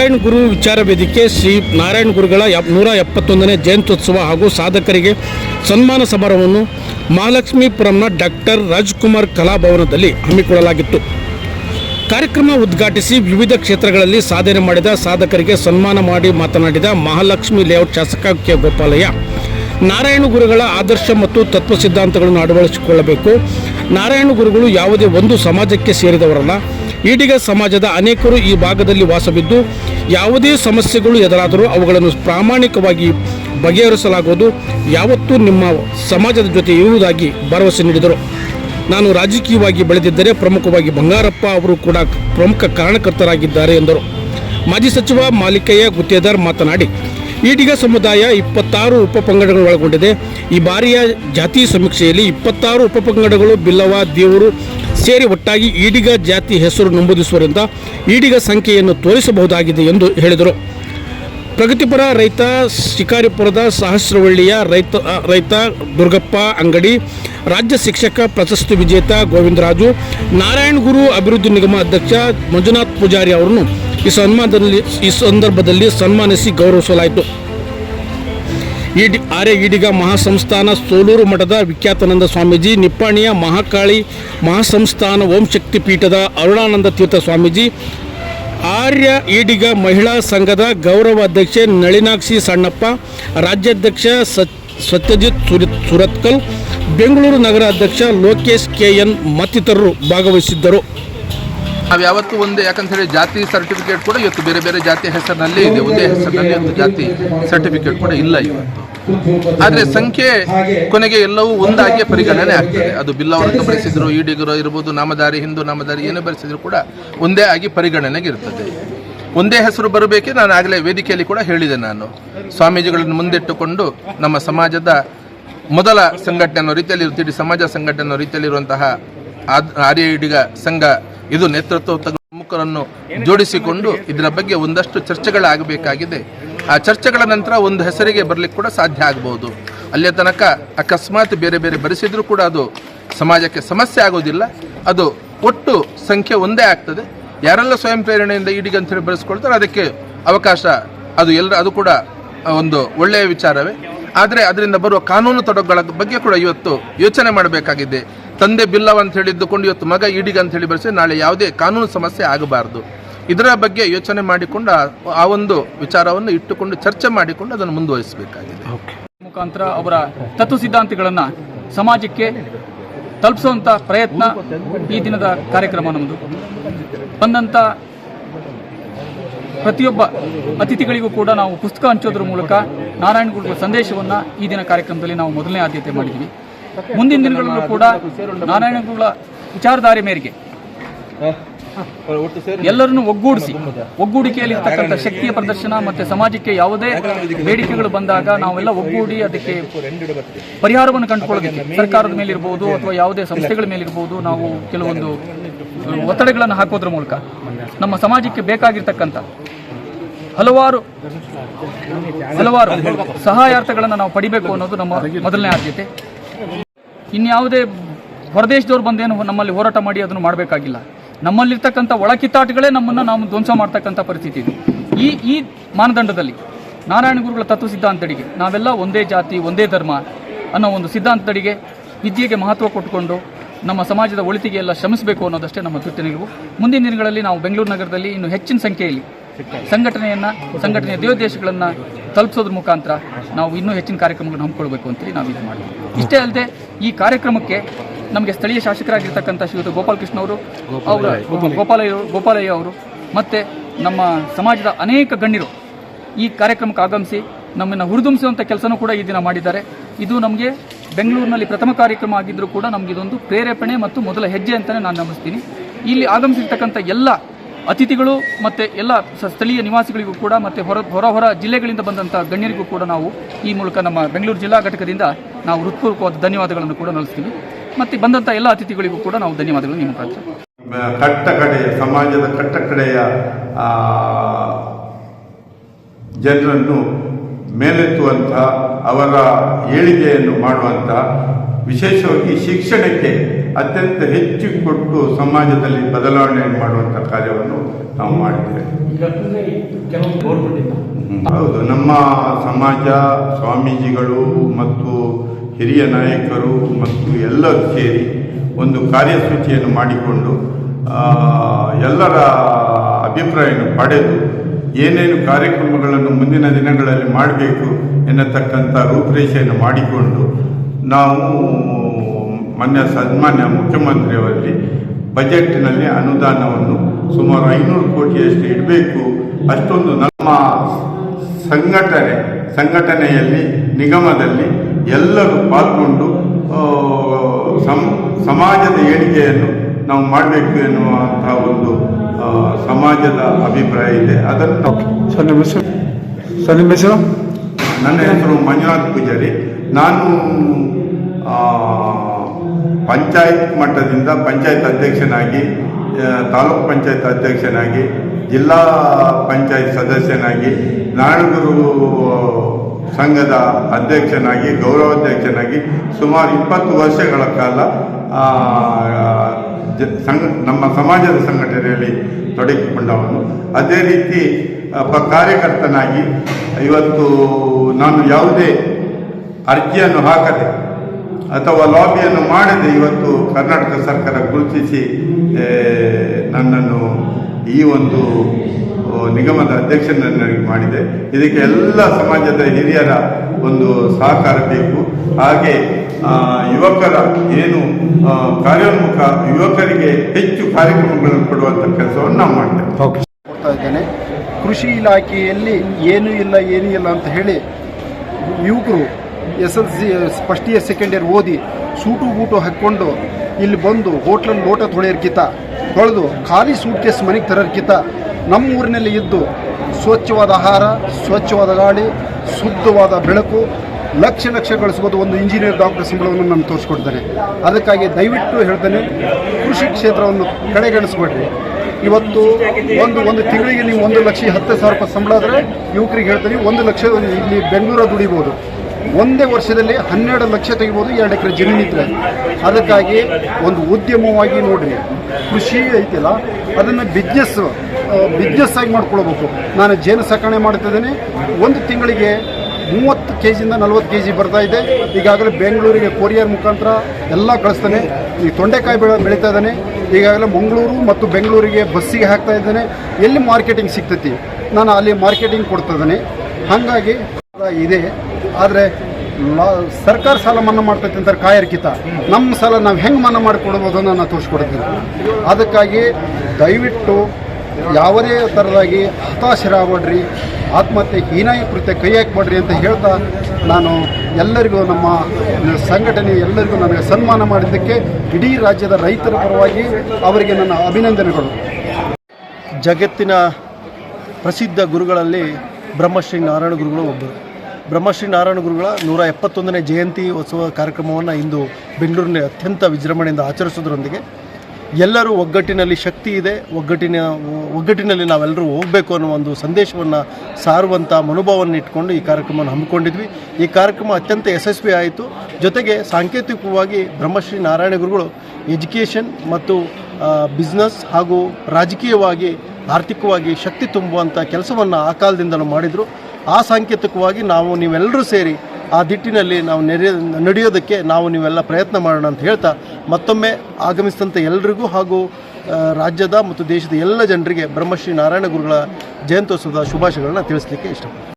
ನಾರಾಯಣ ಗುರು ವಿಚಾರ ವೇದಿಕೆ ಶ್ರೀ ನಾರಾಯಣ ಗುರುಗಳ ನೂರ ಎಪ್ಪತ್ತೊಂದನೇ ಜಯಂತ್ಯುತ್ಸವ ಹಾಗೂ ಸಾಧಕರಿಗೆ ಸನ್ಮಾನ ಸಮಾರಂಭವನ್ನು ಮಹಾಲಕ್ಷ್ಮೀಪುರಂನ ಡಾಕ್ಟರ್ ರಾಜ್ಕುಮಾರ್ ಕಲಾಭವನದಲ್ಲಿ ಹಮ್ಮಿಕೊಳ್ಳಲಾಗಿತ್ತು. ಕಾರ್ಯಕ್ರಮ ಉದ್ಘಾಟಿಸಿ ವಿವಿಧ ಕ್ಷೇತ್ರಗಳಲ್ಲಿ ಸಾಧನೆ ಮಾಡಿದ ಸಾಧಕರಿಗೆ ಸನ್ಮಾನ ಮಾಡಿ ಮಾತನಾಡಿದ ಮಹಾಲಕ್ಷ್ಮಿ ಲೇಔಟ್ ಶಾಸಕ ಕೆ ಗೋಪಾಲಯ್ಯ, ನಾರಾಯಣ ಗುರುಗಳ ಆದರ್ಶ ಮತ್ತು ತತ್ವ ಸಿದ್ಧಾಂತಗಳನ್ನು ಅಳವಡಿಸಿಕೊಳ್ಳಬೇಕು. ನಾರಾಯಣ ಗುರುಗಳು ಯಾವುದೇ ಒಂದು ಸಮಾಜಕ್ಕೆ ಸೇರಿದವರಲ್ಲ. ಈಡಿಗ ಸಮಾಜದ ಅನೇಕರು ಈ ಭಾಗದಲ್ಲಿ ವಾಸವಿದ್ದು ಯಾವುದೇ ಸಮಸ್ಯೆಗಳು ಎದುರಾದರೂ ಅವುಗಳನ್ನು ಪ್ರಾಮಾಣಿಕವಾಗಿ ಬಗೆಹರಿಸಲಾಗುವುದು. ಯಾವತ್ತೂ ನಿಮ್ಮ ಸಮಾಜದ ಜೊತೆ ಇರುವುದಾಗಿ ಭರವಸೆ ನೀಡಿದರು. ನಾನು ರಾಜಕೀಯವಾಗಿ ಬೆಳೆದಿದ್ದರೆ ಪ್ರಮುಖವಾಗಿ ಬಂಗಾರಪ್ಪ ಅವರು ಕೂಡ ಪ್ರಮುಖ ಕಾರಣಕರ್ತರಾಗಿದ್ದಾರೆ ಎಂದರು. ಮಾಜಿ ಸಚಿವ ಮಾಲಿಕಯ್ಯ ಗುತ್ತೇದಾರ್ ಮಾತನಾಡಿ ಈಡಿಗ ಸಮುದಾಯ ಇಪ್ಪತ್ತಾರು ಉಪಪಂಗಡಗಳು ಒಳಗೊಂಡಿದೆ. ಈ ಬಾರಿಯ ಜಾತಿ ಸಮೀಕ್ಷೆಯಲ್ಲಿ ಇಪ್ಪತ್ತಾರು ಉಪಪಂಗಡಗಳು ಬಿಲ್ಲವ, ದೇವರು ಸೇರಿ ಒಟ್ಟಾಗಿ ಈಡಿಗ ಜಾತಿ ಹೆಸರು ನಮೂದಿಸುವುದರಿಂದ ಈಡಿಗ ಸಂಖ್ಯೆಯನ್ನು ತೋರಿಸಬಹುದಾಗಿದೆ ಎಂದು ಹೇಳಿದರು. ಪ್ರಗತಿಪರ ರೈತ ಶಿಕಾರಿಪುರದ ಸಹಸ್ರವಳ್ಳಿಯ ರೈತ ರೈತ ದುರ್ಗಪ್ಪ ಅಂಗಡಿ, ರಾಜ್ಯ ಶಿಕ್ಷಕ ಪ್ರಶಸ್ತಿ ವಿಜೇತ ಗೋವಿಂದರಾಜು, ನಾರಾಯಣ ಗುರು ಅಭಿವೃದ್ಧಿ ನಿಗಮ ಅಧ್ಯಕ್ಷ ಮಂಜುನಾಥ್ ಪೂಜಾರಿ ಅವರನ್ನು ಈ ಸನ್ಮಾನದಲ್ಲಿ, ಈ ಸಂದರ್ಭದಲ್ಲಿ ಸನ್ಮಾನಿಸಿ ಗೌರವಿಸಲಾಯಿತು. ಈಡಿ ಆರ್ಯ ಈಡಿಗ ಮಹಾಸಂಸ್ಥಾನ ಸೋಲೂರು ಮಠದ ವಿಖ್ಯಾತನಂದ ಸ್ವಾಮೀಜಿ, ನಿಪ್ಪಾಣಿಯ ಮಹಾಕಾಳಿ ಮಹಾಸಂಸ್ಥಾನ ಓಂ ಶಕ್ತಿ ಪೀಠದ ಅರುಣಾನಂದ ತೀರ್ಥ ಸ್ವಾಮೀಜಿ ಆರ್ಯ ಈಡಿಗ ಮಹಿಳಾ ಸಂಘದ ಗೌರವ ಅಧ್ಯಕ್ಷೆ ನಳಿನಾಕ್ಷಿ ಸಣ್ಣಪ್ಪ, ರಾಜ್ಯಾಧ್ಯಕ್ಷ ಸತ್ ಸತ್ಯಜಿತ್ ಸುರತ್ ಸುರತ್ಕಲ್, ಬೆಂಗಳೂರು ನಗರ ಅಧ್ಯಕ್ಷ ಲೋಕೇಶ್ ಕೆ ಎನ್ ಮತ್ತಿತರರು ಭಾಗವಹಿಸಿದ್ದರು. ನಾವು ಯಾವತ್ತೂ ಒಂದೇ, ಯಾಕಂತ ಹೇಳಿ ಜಾತಿ ಸರ್ಟಿಫಿಕೇಟ್ ಕೂಡ ಇವತ್ತು ಬೇರೆ ಬೇರೆ ಜಾತಿ ಹೆಸರಿನಲ್ಲಿ ಇದೆ. ಒಂದೇ ಹೆಸರಿನಲ್ಲಿ ಒಂದು ಜಾತಿ ಸರ್ಟಿಫಿಕೇಟ್ ಕೂಡ ಇಲ್ಲ ಇವತ್ತು. ಆದರೆ ಸಂಖ್ಯೆ ಕೊನೆಗೆ ಎಲ್ಲವೂ ಒಂದಾಗಿಯೇ ಪರಿಗಣನೆ ಆಗ್ತದೆ. ಅದು ಬಿಲ್ಲವರನ್ನು ಬರೆಸಿದ್ರು, ಈಡಿಗರು ಇರ್ಬೋದು ನಾಮದಾರಿ ಹಿಂದೂ ನಾಮದಾರಿ ಏನೇ ಬರೆಸಿದ್ರು ಕೂಡ ಒಂದೇ ಆಗಿ ಪರಿಗಣನೆಗೆ ಇರ್ತದೆ. ಒಂದೇ ಹೆಸರು ಬರಬೇಕೆ ನಾನು ಆಗಲೇ ವೇದಿಕೆಯಲ್ಲಿ ಕೂಡ ಹೇಳಿದೆ ನಾನು. ಸ್ವಾಮೀಜಿಗಳನ್ನು ಮುಂದಿಟ್ಟುಕೊಂಡು ನಮ್ಮ ಸಮಾಜದ ಮೊದಲ ಸಂಘಟನೆ ಅನ್ನೋ ರೀತಿಯಲ್ಲಿ ಇರ್ತೀವಿ ಸಮಾಜ ಸಂಘಟನೆ ಅನ್ನೋ ರೀತಿಯಲ್ಲಿರುವಂತಹ ಆರ್ಯ ಇಡಿಗ ಸಂಘ ಇದು ನೇತೃತ್ವ ಪ್ರಮುಖರನ್ನು ಜೋಡಿಸಿಕೊಂಡು ಇದರ ಬಗ್ಗೆ ಒಂದಷ್ಟು ಚರ್ಚೆಗಳಾಗಬೇಕಾಗಿದೆ. ಆ ಚರ್ಚೆಗಳ ನಂತರ ಒಂದು ಹೆಸರಿಗೆ ಬರಲಿಕ್ಕೆ ಕೂಡ ಸಾಧ್ಯ ಆಗಬಹುದು ಅಲ್ಲಿಯ ತನಕ ಅಕಸ್ಮಾತ್ ಬೇರೆ ಬೇರೆ ಬರೆಸಿದ್ರೂ ಕೂಡ ಅದು ಸಮಾಜಕ್ಕೆ ಸಮಸ್ಯೆ ಆಗೋದಿಲ್ಲ. ಅದು ಒಟ್ಟು ಸಂಖ್ಯೆ ಒಂದೇ ಆಗ್ತದೆ. ಯಾರೆಲ್ಲ ಸ್ವಯಂ ಪ್ರೇರಣೆಯಿಂದ ಈಡಿಗೆ ಅಂತ ಹೇಳಿ ಬರೆಸ್ಕೊಳ್ತಾರೆ ಅದಕ್ಕೆ ಅವಕಾಶ ಅದು ಎಲ್ಲ ಅದು ಕೂಡ ಒಂದು ಒಳ್ಳೆಯ ವಿಚಾರವೇ. ಆದರೆ ಅದರಿಂದ ಬರುವ ಕಾನೂನು ತೊಡಕುಗಳ ಬಗ್ಗೆ ಕೂಡ ಇವತ್ತು ಯೋಚನೆ ಮಾಡಬೇಕಾಗಿದೆ. ತಂದೆ ಬಿಲ್ಲವ ಅಂತ ಹೇಳಿದ್ದುಕೊಂಡು ಇವತ್ತು ಮಗ ಈಡಿಗ ಅಂತ ಹೇಳಿ ಬರೆಸಿ ನಾಳೆ ಯಾವುದೇ ಕಾನೂನು ಸಮಸ್ಯೆ ಆಗಬಾರದು. ಇದರ ಬಗ್ಗೆ ಯೋಚನೆ ಮಾಡಿಕೊಂಡು ಆ- ಒಂದು ವಿಚಾರವನ್ನು ಇಟ್ಟುಕೊಂಡು ಚರ್ಚೆ ಮಾಡಿಕೊಂಡು ಅದನ್ನು ಮುಂದುವರಿಸಬೇಕಾಗಿದೆ. ಮುಖಾಂತರ ಅವರ ತತ್ವ ಸಿದ್ಧಾಂತಗಳನ್ನು ಸಮಾಜಕ್ಕೆ ತಲುಪಿಸುವಂಥ ಪ್ರಯತ್ನ ಈ ದಿನದ ಕಾರ್ಯಕ್ರಮ ನಮ್ಮದು ಬಂದಂಥ ಪ್ರತಿಯೊಬ್ಬ ಅತಿಥಿಗಳಿಗೂ ಕೂಡ ನಾವು ಪುಸ್ತಕ ಹಂಚೋದ್ರ ಮೂಲಕ ನಾರಾಯಣ ಗುರುಗಳ ಸಂದೇಶವನ್ನು ಈ ದಿನ ಕಾರ್ಯಕ್ರಮದಲ್ಲಿ ನಾವು ಮೊದಲನೇ ಆದ್ಯತೆ ಮಾಡಿದ್ದೀವಿ ಮುಂದಿನ ದಿನಗಳಲ್ಲೂ ಕೂಡ ನಾರಾಯಣಗುಳ ವಿಚಾರಧಾರೆ ಮೇರೆಗೆ. ಎಲ್ಲರನ್ನು ಒಗ್ಗೂಡಿಸಿ. ಒಗ್ಗೂಡಿಕೆಯಲ್ಲಿ ಇರ್ತಕ್ಕಂಥ ಶಕ್ತಿಯ ಪ್ರದರ್ಶನ ಮತ್ತೆ ಸಮಾಜಕ್ಕೆ ಯಾವುದೇ ಬೇಡಿಕೆಗಳು ಬಂದಾಗ ನಾವೆಲ್ಲ ಒಗ್ಗೂಡಿ ಅದಕ್ಕೆ ಪರಿಹಾರವನ್ನು ಕಂಡುಕೊಳ್ಳೋದಕ್ಕೆ ಸರ್ಕಾರದ ಮೇಲಿರ್ಬೋದು ಅಥವಾ ಯಾವುದೇ ಸಂಸ್ಥೆಗಳ ಮೇಲಿರ್ಬೋದು ನಾವು ಕೆಲವೊಂದು ಒತ್ತಡಗಳನ್ನು ಹಾಕೋದ್ರ ಮೂಲಕ. ನಮ್ಮ ಸಮಾಜಕ್ಕೆ ಬೇಕಾಗಿರ್ತಕ್ಕಂಥ ಹಲವಾರು. ಹಲವಾರು ಸಹಾಯಾರ್ಥಗಳನ್ನು ನಾವು ಪಡಿಬೇಕು ಅನ್ನೋದು ನಮ್ಮ ಮೊದಲನೇ ಆದ್ಯತೆ. ಇನ್ಯಾವುದೇ ಹೊರದೇಶದವ್ರು ಬಂದೇನು ನಮ್ಮಲ್ಲಿ ಹೋರಾಟ ಮಾಡಿ ಅದನ್ನು ಮಾಡಬೇಕಾಗಿಲ್ಲ. ನಮ್ಮಲ್ಲಿರ್ತಕ್ಕಂಥ ಒಳಕಿತ್ತಾಟಗಳೇ ನಮ್ಮನ್ನು ನಾವು ಧ್ವಂಸ ಮಾಡ್ತಕ್ಕಂಥ ಪರಿಸ್ಥಿತಿ ಇದೆ. ಈ ಈ ಮಾನದಂಡದಲ್ಲಿ ನಾರಾಯಣ ಗುರುಗಳ ತತ್ವ ಸಿದ್ಧಾಂತಡಿಗೆ ನಾವೆಲ್ಲ ಒಂದೇ ಜಾತಿ, ಒಂದೇ ಧರ್ಮ ಅನ್ನೋ ಒಂದು ಸಿದ್ಧಾಂತಡಿಗೆ ವಿದ್ಯೆಗೆ ಮಹತ್ವ ಕೊಟ್ಟುಕೊಂಡು ನಮ್ಮ ಸಮಾಜದ ಒಳಿತಿಗೆ ಎಲ್ಲ ಶ್ರಮಿಸಬೇಕು ಅನ್ನೋದಷ್ಟೇ ನಮ್ಮ ತುಟ್ಟಿ ನಿಲುವು. ಮುಂದಿನ ದಿನಗಳಲ್ಲಿ ನಾವು ಬೆಂಗಳೂರು ನಗರದಲ್ಲಿ ಇನ್ನು ಹೆಚ್ಚಿನ ಸಂಖ್ಯೆಯಲ್ಲಿ ಸಂಘಟನೆಯನ್ನು ಸಂಘಟನೆಯ ದೇವದೇಶಗಳನ್ನು ತಲುಪಿಸೋದ್ರ ಮುಖಾಂತರ ನಾವು ಇನ್ನೂ ಹೆಚ್ಚಿನ ಕಾರ್ಯಕ್ರಮಗಳನ್ನು ಹಮ್ಮಿಕೊಳ್ಬೇಕು ಅಂತೇಳಿ ನಾವು ಇದು ಮಾಡ್ತೀವಿ ಇಷ್ಟೇ ಅಲ್ಲದೆ ಈ ಕಾರ್ಯಕ್ರಮಕ್ಕೆ ನಮಗೆ ಸ್ಥಳೀಯ ಶಾಸಕರಾಗಿರ್ತಕ್ಕಂಥ ಶ್ರೀಯುತ ಗೋಪಾಲಕೃಷ್ಣ ಅವರು ಅವರ ಗೋಪಾಲಯ್ಯ. ಗೋಪಾಲಯ್ಯ ಅವರು ಮತ್ತು ನಮ್ಮ ಸಮಾಜದ ಅನೇಕ ಗಣ್ಯರು ಈ ಕಾರ್ಯಕ್ರಮಕ್ಕೆ ಆಗಮಿಸಿ ನಮ್ಮನ್ನು ಹುರಿದುಂಬಿಸುವಂಥ ಕೆಲಸನೂ ಕೂಡ ಈ ದಿನ ಮಾಡಿದ್ದಾರೆ. ಇದು ನಮಗೆ ಬೆಂಗಳೂರಿನಲ್ಲಿ ಪ್ರಥಮ ಕಾರ್ಯಕ್ರಮ ಆಗಿದ್ದರೂ ಕೂಡ ನಮಗೆ ಇದೊಂದು ಪ್ರೇರೇಪಣೆ ಮತ್ತು ಮೊದಲ ಹೆಜ್ಜೆ ಅಂತಲೇ ನಾನು ನಂಬಿಸ್ತೀನಿ. ಇಲ್ಲಿ ಆಗಮಿಸಿರ್ತಕ್ಕಂಥ ಎಲ್ಲ ಅತಿಥಿಗಳು ಮತ್ತು ಎಲ್ಲ ಸ್ಥಳೀಯ ನಿವಾಸಿಗಳಿಗೂ ಕೂಡ ಮತ್ತು ಹೊರ ಹೊರ ಹೊರ ಜಿಲ್ಲೆಗಳಿಂದ ಬಂದಂಥ ಗಣ್ಯರಿಗೂ ಕೂಡ ನಾವು ಈ ಮೂಲಕ ನಮ್ಮ ಬೆಂಗಳೂರು ಜಿಲ್ಲಾ ಘಟಕದಿಂದ ನಾವು ಹೃತ್ಪೂರ್ವಕವಾದ ಧನ್ಯವಾದಗಳನ್ನು ಕೂಡ ನಡೆಸ್ತೀವಿ ಮತ್ತು ಬಂದಂಥ ಎಲ್ಲ ಅತಿಥಿಗಳಿಗೂ ಕೂಡ ನಾವು ಧನ್ಯವಾದಗಳನ್ನು ನಿಮ್ಮ ಕಟ್ಟ ಕಡೆಯ ಸಮಾಜದ ಕಟ್ಟ ಕಡೆಯ ಜನರನ್ನು ಮೇಲೆತ್ತುವಂಥ ಅವರ ಏಳಿಗೆಯನ್ನು ಮಾಡುವಂಥ ವಿಶೇಷವಾಗಿ ಶಿಕ್ಷಣಕ್ಕೆ ಅತ್ಯಂತ ಹೆಚ್ಚು ಕೊಟ್ಟು ಸಮಾಜದಲ್ಲಿ ಬದಲಾವಣೆ ಮಾಡುವಂಥ ಕಾರ್ಯವನ್ನು ನಾವು ಮಾಡಿದ್ದೇವೆ ಹೌದು. ನಮ್ಮ ಸಮಾಜ ಸ್ವಾಮೀಜಿಗಳು ಮತ್ತು ಹಿರಿಯ ನಾಯಕರು ಮತ್ತು ಎಲ್ಲರೂ ಸೇರಿ ಒಂದು ಕಾರ್ಯಸೂಚಿಯನ್ನು ಮಾಡಿಕೊಂಡು ಎಲ್ಲರ ಅಭಿಪ್ರಾಯವನ್ನು ಪಡೆದು ಏನೇನು ಕಾರ್ಯಕ್ರಮಗಳನ್ನು ಮುಂದಿನ ದಿನಗಳಲ್ಲಿ ಮಾಡಬೇಕು ಎನ್ನತಕ್ಕಂಥ ರೂಪರೇಷೆಯನ್ನು ಮಾಡಿಕೊಂಡು ನಾವು ಮಾನ್ಯ ಸನ್ಮಾನ್ಯ ಮುಖ್ಯಮಂತ್ರಿಯವರಲ್ಲಿ ಬಜೆಟ್ನಲ್ಲಿ ಅನುದಾನವನ್ನು ಸುಮಾರು ಐನೂರು ಕೋಟಿಯಷ್ಟು ಇಡಬೇಕು. ಅಷ್ಟೊಂದು ನಮ್ಮ ಸಂಘಟನೆ ಸಂಘಟನೆಯಲ್ಲಿ ನಿಗಮದಲ್ಲಿ ಎಲ್ಲರೂ ಪಾಲ್ಗೊಂಡು ಆ, ಸಮಾಜದ ಏಳಿಗೆಯನ್ನು ನಾವು ಮಾಡಬೇಕು ಎನ್ನುವಂತಹ ಒಂದು ಸಮಾಜದ ಅಭಿಪ್ರಾಯ ಇದೆ. ಅದನ್ನು ನಾವು ಸರ್ ನಿಮ್ಮ ಹೆಸರು? ಸರ್ ನಿಮ್ಮ ಹೆಸರು? ನನ್ನ ಹೆಸರು ಮಂಜುನಾಥ್ ಪೂಜಾರಿ. ನಾನು ಪಂಚಾಯತ್ ಮಟ್ಟದಿಂದ ಪಂಚಾಯತ್ ಅಧ್ಯಕ್ಷನಾಗಿ ತಾಲೂಕ್ ಪಂಚಾಯತ್ ಅಧ್ಯಕ್ಷನಾಗಿ, ಜಿಲ್ಲಾ ಪಂಚಾಯತ್ ಸದಸ್ಯನಾಗಿ, ನಾಡಗುರು ಸಂಘದ ಅಧ್ಯಕ್ಷನಾಗಿ, ಗೌರವಾಧ್ಯಕ್ಷನಾಗಿ ಸುಮಾರು ಇಪ್ಪತ್ತು ವರ್ಷಗಳ ಕಾಲ ಸಂಘ, ನಮ್ಮ ಸಮಾಜದ ಸಂಘಟನೆಯಲ್ಲಿ ತೊಡಗಿಕೊಂಡವನು. ಅದೇ ರೀತಿ ಕಾರ್ಯಕರ್ತನಾಗಿ ಇವತ್ತು ನಾನು ಯಾವುದೇ ಅರ್ಜಿಯನ್ನು ಹಾಕದೆ ಅಥವಾ ಲಾಬಿಯನ್ನು ಮಾಡದೆ ಇವತ್ತು ಕರ್ನಾಟಕ ಸರ್ಕಾರ ಗುರುತಿಸಿ ನನ್ನನ್ನು ಈ ಒಂದು ನಿಗಮದ ಅಧ್ಯಕ್ಷನನ್ನಾಗಿ ಮಾಡಿದೆ. ಇದಕ್ಕೆ ಎಲ್ಲ ಸಮಾಜದ ಹಿರಿಯರ ಒಂದು ಸಹಕಾರ ಬೇಕು. ಹಾಗೆ ಯುವಕರ ಏನು ಕಾರ್ಯೋನ್ಮುಖ ಯುವಕರಿಗೆ ಹೆಚ್ಚು ಕಾರ್ಯಕ್ರಮಗಳನ್ನು ಕೊಡುವಂಥ ಕೆಲಸವನ್ನು ನಾವು ಮಾಡ್ತೇವೆ. ಓಕೆ ಕೊಡ್ತಾ ಇದ್ದೇನೆ. ಕೃಷಿ ಇಲಾಖೆಯಲ್ಲಿ ಏನೂ ಇಲ್ಲ ಏನೂ ಇಲ್ಲ ಅಂತ ಹೇಳಿ ಯುವಕರು S L C, first year, second year ಓದಿ ಸೂಟು ಬೂಟು ಹಾಕ್ಕೊಂಡು ಇಲ್ಲಿ ಬಂದು ಹೋಟ್ಲಲ್ಲಿ ಲೋಟ ತೊಳೆಯೋರ್ಕಿತ, ತೊಳೆದು ಖಾಲಿ ಸೂಟ್ ಕೇಸ್ ಮನೆಗೆ ತರೋರ್ಕಿತ, ನಮ್ಮ ಊರಿನಲ್ಲಿ ಇದ್ದು ಸ್ವಚ್ಛವಾದ ಆಹಾರ, ಸ್ವಚ್ಛವಾದ ಗಾಳಿ, ಶುದ್ಧವಾದ ಬೆಳಕು, ಲಕ್ಷ ಲಕ್ಷ ಗಳಿಸ್ಬೋದು ಒಂದು ಇಂಜಿನಿಯರ್ ಡಾಕ್ಟರ್ ಸಂಬಳವನ್ನು ನಾನು ತೋರಿಸ್ಕೊಡ್ತೇನೆ ಅದಕ್ಕಾಗಿ ದಯವಿಟ್ಟು ಹೇಳ್ತೇನೆ, ಕೃಷಿ ಕ್ಷೇತ್ರವನ್ನು ಕಡೆಗಣಿಸ್ಬೇಡ್ರಿ ಇವತ್ತು ಒಂದು ಒಂದು ತಿಂಗಳಿಗೆ ನೀವು ಒಂದು ಲಕ್ಷ ಹತ್ತು ಸಾವಿರ ರೂಪಾಯಿ ಸಂಬಳ ಆದರೆ ಯುವಕರಿಗೆ ಹೇಳ್ತೀನಿ, ಒಂದು ಲಕ್ಷ ಇಲ್ಲಿ ಬೆಂಗಳೂರ ದುಡಿಬೋದು. ಒಂದೇ ವರ್ಷದಲ್ಲಿ ಹನ್ನೆರಡು ಲಕ್ಷ ತೆಗಿಬೋದು, ಎರಡು ಎಕರೆ ಜಮೀನಿದ್ರೆ ಅದಕ್ಕಾಗಿ ಒಂದು ಉದ್ಯಮವಾಗಿ ನೋಡ್ರಿ. ಕೃಷಿ ಐತಿಲ್ಲ, ಅದನ್ನು ಬಿಸ್ನೆಸ್ ಬಿಸ್ನೆಸ್ ಆಗಿ ಮಾಡ್ಕೊಳ್ಬೇಕು. ನಾನು ಜೇನು ಸಾಕಣೆ ಮಾಡ್ತಿದ್ದೇನೆ. ಒಂದು ತಿಂಗಳಿಗೆ ಮೂವತ್ತು ಕೆ ಜಿಯಿಂದ ನಲ್ವತ್ತು ಕೆ ಜಿ ಬರ್ತಾ ಇದೆ. ಈಗಾಗಲೇ ಬೆಂಗಳೂರಿಗೆ ಕೊರಿಯರ್ ಮುಖಾಂತರ ಎಲ್ಲ ಕಳಿಸ್ತಾನೆ. ಈ ತೊಂಡೆಕಾಯಿ ಬೆಳೆ ಬೆಳೀತಾ ಇದ್ದಾನೆ. ಈಗಾಗಲೇ ಮಂಗಳೂರು ಮತ್ತು ಬೆಂಗಳೂರಿಗೆ ಬಸ್ಸಿಗೆ ಹಾಕ್ತಾ ಇದ್ದಾನೆ. ಎಲ್ಲಿ ಮಾರ್ಕೆಟಿಂಗ್ ಸಿಗ್ತೈತಿ? ನಾನು ಅಲ್ಲಿ ಮಾರ್ಕೆಟಿಂಗ್ ಕೊಡ್ತಾ ಇದ್ದಾನೆ. ಹಾಗಾಗಿ ಇದೆ. ಆದರೆ ಸರ್ಕಾರ ಸಾಲ ಮನ್ನಾ ಮಾಡ್ತೈತೆ ಅಂತಾರೆ ಕಾಯರ್ಕಿತ ನಮ್ಮ ಸಾಲ ನಾವು ಹೆಂಗೆ ಮನ್ನಾ ಮಾಡಿಕೊಡ್ಬೋದು ಅನ್ನೋ ನಾನು ತೋರಿಸ್ಕೊಡ್ತೀನಿ. ಅದಕ್ಕಾಗಿ ದಯವಿಟ್ಟು ಯಾವುದೇ ಥರದಾಗಿ ಹತಾಶರಾಗಬೇಡ್ರಿ, ಆತ್ಮಹತ್ಯೆ ಹೀನಾಯ ಕೃತ್ಯ ಕೈ ಹಾಕಬೇಡ್ರಿ ಅಂತ ಹೇಳ್ತಾ ನಾನು ಎಲ್ಲರಿಗೂ ನಮ್ಮ ಸಂಘಟನೆ ಎಲ್ಲರಿಗೂ ನನಗೆ ಸನ್ಮಾನ ಮಾಡಿದ್ದಕ್ಕೆ ಇಡೀ ರಾಜ್ಯದ ರೈತರ ಪರವಾಗಿ ಅವರಿಗೆ ನನ್ನ ಅಭಿನಂದನೆಗಳು. ಜಗತ್ತಿನ ಪ್ರಸಿದ್ಧ ಗುರುಗಳಲ್ಲಿ ಬ್ರಹ್ಮಶ್ರೀ ನಾರಾಯಣ ಗುರುಗಳು ಒಬ್ಬರು. ಬ್ರಹ್ಮಶ್ರೀ ನಾರಾಯಣ ಗುರುಗಳ ನೂರ ಎಪ್ಪತ್ತೊಂದನೇ ಜಯಂತಿ ಉತ್ಸವ ಕಾರ್ಯಕ್ರಮವನ್ನು ಇಂದು ಬೆಂಗಳೂರಿನ ಅತ್ಯಂತ ವಿಜೃಂಭಣೆಯಿಂದ ಆಚರಿಸೋದ್ರೊಂದಿಗೆ ಎಲ್ಲರೂ ಒಗ್ಗಟ್ಟಿನಲ್ಲಿ ಶಕ್ತಿ ಇದೆ. ಒಗ್ಗಟ್ಟಿನ, ಒಗ್ಗಟ್ಟಿನಲ್ಲಿ ನಾವೆಲ್ಲರೂ ಹೋಗಬೇಕು ಅನ್ನೋ ಒಂದು ಸಂದೇಶವನ್ನು ಸಾರುವಂಥ ಮನೋಭಾವವನ್ನು ಇಟ್ಕೊಂಡು ಈ ಕಾರ್ಯಕ್ರಮವನ್ನು ಹಮ್ಮಿಕೊಂಡಿದ್ವಿ. ಈ ಕಾರ್ಯಕ್ರಮ ಅತ್ಯಂತ ಯಶಸ್ವಿ ಆಯಿತು. ಜೊತೆಗೆ ಸಾಂಕೇತಿಕವಾಗಿ ಬ್ರಹ್ಮಶ್ರೀ ನಾರಾಯಣ ಗುರುಗಳು ಎಜುಕೇಷನ್ ಮತ್ತು ಬಿಸ್ನೆಸ್ ಹಾಗೂ ರಾಜಕೀಯವಾಗಿ ಆರ್ಥಿಕವಾಗಿ ಶಕ್ತಿ ತುಂಬುವಂಥ ಕೆಲಸವನ್ನು ಆ ಕಾಲದಿಂದಲೂ ಮಾಡಿದರು. ಆ ಸಾಂಕೇತಿಕವಾಗಿ ನಾವು ನೀವೆಲ್ಲರೂ ಸೇರಿ ಆ ದಿಟ್ಟಿನಲ್ಲಿ ನಾವು ನೆರೆ ನಡೆಯೋದಕ್ಕೆ ನಾವು ನೀವೆಲ್ಲ ಪ್ರಯತ್ನ ಮಾಡೋಣ ಅಂತ ಹೇಳ್ತಾ ಮತ್ತೊಮ್ಮೆ ಆಗಮಿಸಿದಂಥ ಎಲ್ಲರಿಗೂ ಹಾಗೂ ರಾಜ್ಯದ ಮತ್ತು ದೇಶದ ಎಲ್ಲ ಜನರಿಗೆ ಬ್ರಹ್ಮಶ್ರೀ ನಾರಾಯಣ ಗುರುಗಳ ಜಯಂತ್ಯೋತ್ಸವದ ಶುಭಾಶಯಗಳನ್ನು ತಿಳಿಸಲಿಕ್ಕೆ ಇಷ್ಟಪಡ್ತೀನಿ.